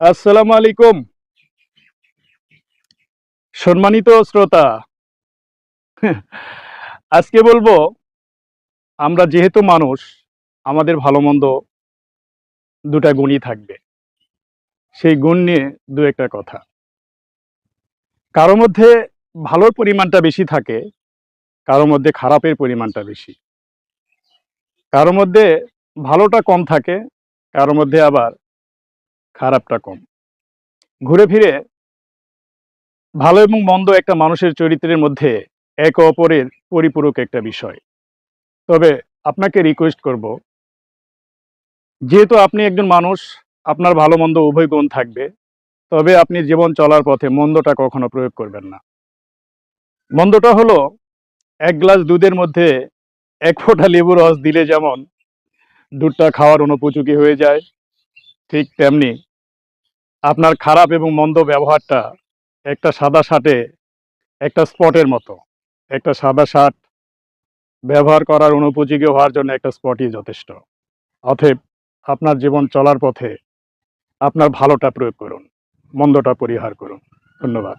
আসসালামু আলাইকুম। সম্মানিত শ্রোতা, আজকে বলব, আমরা যেহেতু মানুষ, আমাদের ভালো মন্দ দুটা গুণই থাকবে। সেই গুণ নিয়ে দু একটা কথা। কারও মধ্যে ভালোর পরিমাণটা বেশি থাকে, কারও মধ্যে খারাপের পরিমাণটা বেশি। কারও মধ্যে ভালোটা কম থাকে, কারও মধ্যে আবার খারাপটা কম। ঘুরে ফিরে ভালো এবং মন্দ একটা মানুষের চরিত্রের মধ্যে একে অপরের পরিপূরক একটা বিষয়। তবে আপনাকে রিকোয়েস্ট করব, যেহেতু আপনি একজন মানুষ, আপনার ভালো মন্দ উভয় গুণ থাকবে, তবে আপনি জীবন চলার পথে মন্দটা কখনো প্রয়োগ করবেন না। মন্দটা হলো এক গ্লাস দুধের মধ্যে এক ফোঁটা লেবু রস দিলে যেমন দুধটা খাওয়ার অনুপযোগী হয়ে যায় ঠিক তেমনি আপনার খারাপ এবং মন্দ ব্যবহারটা একটা সাদা শার্টে, একটা স্পটের মতো, একটা সাদা শার্ট ব্যবহার করার অনুপযোগী হওয়ার জন্য একটা স্পটই যথেষ্ট। অতএব আপনার জীবন চলার পথে আপনার ভালোটা প্রয়োগ করুন, মন্দটা পরিহার করুন। ধন্যবাদ।